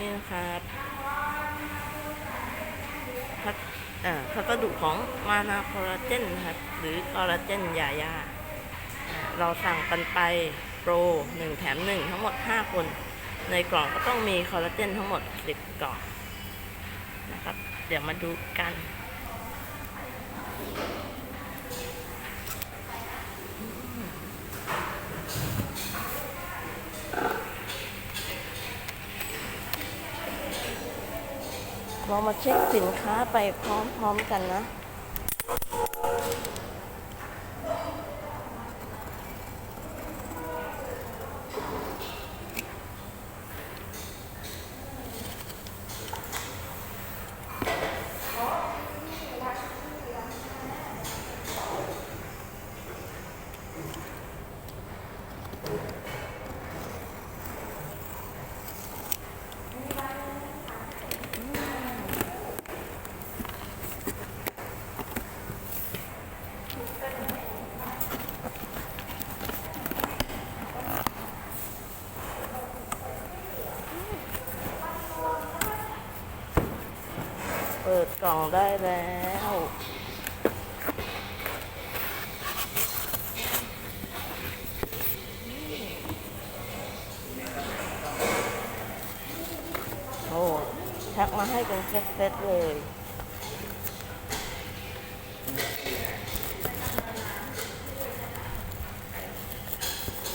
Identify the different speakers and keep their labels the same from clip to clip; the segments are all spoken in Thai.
Speaker 1: นี่นะครับพักอ่าพัสดุของมานาคอลลาเจนนะครับ หรือคอลลาเจนยาย่าเราสั่งกันไปโปรหนึ่งแถมหนึ่งทั้งหมด 5 คน ในกล่องก็ต้องมีคอลลาเจนทั้งหมด 10 กล่องนะครับ เดี๋ยวมาดูกัน เรามาเช็คสินค้าไปพร้อมๆกันนะ เปิดกล่องได้แล้ว โอ้แพ็คมาให้เป็นเซตๆเลย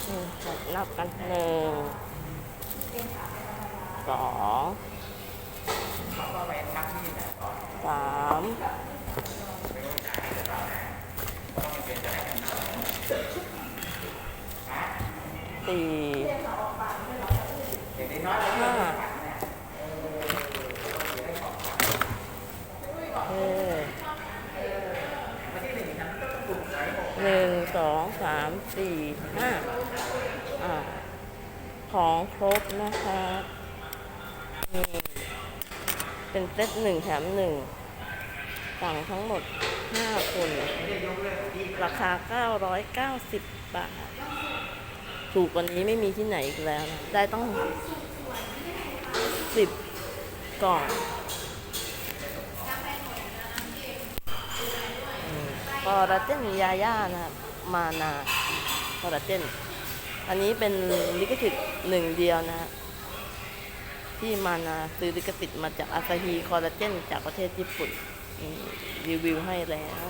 Speaker 1: นี่ครับนับกันหนึ่งสอง สามสี่ห้าเออหนึ่งสองสามสี่ห้าอ่าของครบนะคะนี่ เป็นเซตหนึ่งแถมหนึ่งสั่งทั้งหมดห้าคน ราคาเก้าร้อยเก้าสิบบาท ถูกกว่านี้ไม่มีที่ไหนอีกแล้ว ได้ต้องสิบกล่องคอลลาเจนยาย่านะครับมานาคอลลาเจนอันนี้เป็นลิขสิทธิ์หนึ่งเดียวนะฮะ ที่มานาซื้อลิขสิทธิ์มาจากอาซาฮีคอลลาเจนจากประเทศญี่ปุ่นรีวิวให้แล้ว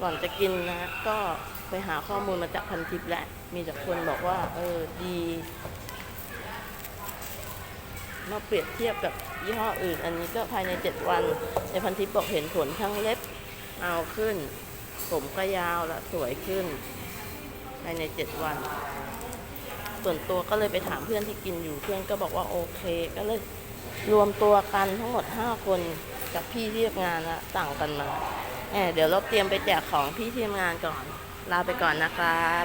Speaker 1: ก่อนจะกินนะก็ไปหาข้อมูลมาจากพันทิปแหละ มีแต่คนบอกว่า เออดีมาเปรียบเทียบกับยี่ห้ออื่น อันนี้ก็ภายใน 7 วัน ในพันทิปบอกเห็นผลทั้งเล็บเอาขึ้น ผมก็ยาวและสวยขึ้น ภายใน 7 วัน ส่วนตัวก็เลยไปถามเพื่อนที่กินอยู่เพื่อนก็บอกว่าโอเค ก็เลยรวมตัวกันทั้งหมด 5 คนกับพี่ที่ทำงานนะต่างกันมาแหมเดี๋ยวเราเตรียมไปแจกของพี่ที่ทำงานก่อน ลาไปก่อนนะครับ